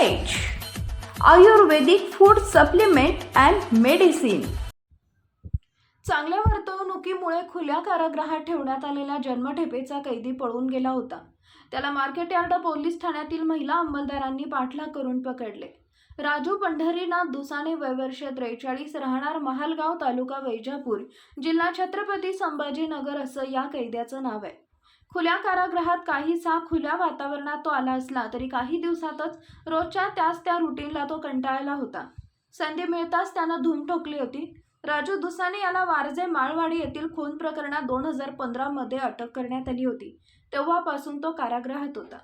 Ayurvedic food supplement and medicine चांगल्या वर्तवणुकीमुळे खुल्या कारागृहात ठेवण्यात आलेल्या जन्मठेपेचा कैदी पळून गेला होता. त्याला मार्केट यार्ड पोलीस ठाण्यातील महिला अंमलदारांनी पाठलाग करून पकडले. राजू पंढरीनाथ दुसाने वयवर्ष त्रेचाळीस राहणार महालगाव तालुका वैजापूर जिल्हा छत्रपती संभाजीनगर असं या कैद्याचं नाव आहे. खुल्या कारागृहात काहीसा खुल्या वातावरणात तो आला असला तरी काही दिवसातच रोजच्या त्याच त्या रुटीनला तो कंटाळला होता. संधी मिळताच त्यानं धूम ठोकली होती. राजू दुसाने याला वारजे माळवाडी येथील खून प्रकरणात दोन हजार पंधरामध्ये अटक करण्यात आली होती. तेव्हापासून तो कारागृहात होता.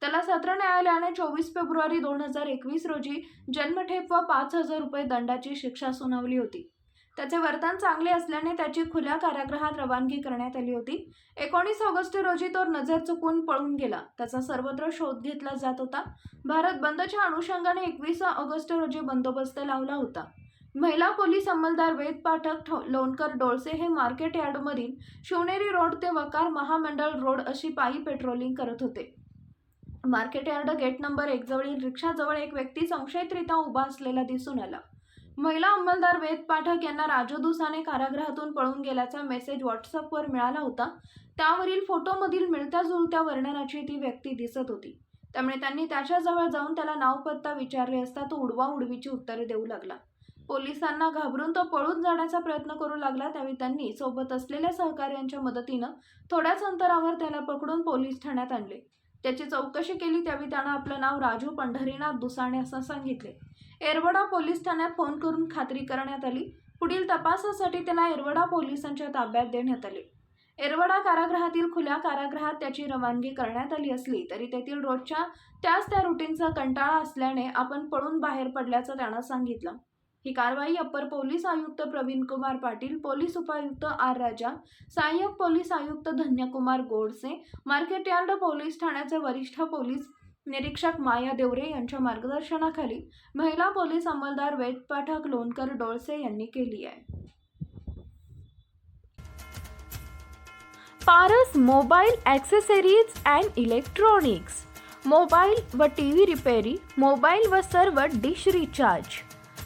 त्याला सत्र न्यायालयाने चोवीस फेब्रुवारी दोन हजार एकवीस रोजी जन्मठेप व पाच हजार रुपये दंडाची शिक्षा सुनावली होती. त्याचे वर्तन चांगले असल्याने त्याची खुल्या कारागृहात रवानगी करण्यात आली होती. एकोणीस ऑगस्ट रोजी तो नजर चुकून पळून गेला. त्याचा सर्वत्र शोध घेतला जात होता. भारत बंदच्या अनुषंगाने एकवीस ऑगस्ट रोजी बंदोबस्त लावला होता. महिला पोलीस अंमलदार वेद पाठक ठो- लोणकर डोळसे हे मार्केट यार्डमधील शिवनेरी रोड ते वकार महामंडळ रोड अशी पायी पेट्रोलिंग करत होते. मार्केट यार्ड गेट नंबर एक जवळील रिक्षाजवळ एक व्यक्ती संशयितरित्या उभा असलेला दिसून आला. महिला अंमलदार वेद पाठक यांना राजदूसाने कारागृहातून पळून गेल्याचा मेसेज व्हॉट्सअपवर मिळाला होता. त्यावरील फोटोमधील मिळत्या जुळत्या वर्णनाची ती व्यक्ती दिसत होती. त्यामुळे त्यांनी त्याच्याजवळ जाऊन त्याला नाव पत्ता विचारले असता तो उडवा उडवीची उत्तरे देऊ लागला. पोलिसांना घाबरून तो पळून जाण्याचा प्रयत्न करू लागला त्यावेळी त्यांनी सोबत असलेल्या सहकाऱ्यांच्या मदतीनं थोड्याच अंतरावर त्याला पकडून पोलीस ठाण्यात आणले. त्याची चौकशी केली त्यावेळी त्यानं आपलं नाव राजू पंढरीनाथ दुसाणे असं सांगितले. एरवडा पोलीस ठाण्यात फोन करून खात्री करण्यात आली. पुढील तपासासाठी त्याला एरवडा पोलिसांच्या ताब्यात देण्यात आले. एरवडा कारागृहातील खुल्या कारागृहात त्याची रवानगी करण्यात आली असली तरी तेथील रोजच्या त्याच त्या रुटीनचा कंटाळा असल्याने आपण पळून बाहेर पडल्याचं त्यानं सांगितलं. ही कारवाई अप्पर पोलीस आयुक्त प्रवीण कुमार पाटील पोलीस उपायुक्त आर राजा सहाय्यक पोलीस आयुक्त Dhanyakumar Godse market yard police ठाण्याचे वरिष्ठ पोलीस निरीक्षक माया देवरे यांच्या मार्गदर्शनाखाली महिला पोलीस अंमलदार वेद पाठक लोणकर डोळसे यांनी केली आहे. Paras mobile accessories and electronics. Mobile व टी व्ही रिपेरी मोबाईल व सर्व डिश रिचार्ज.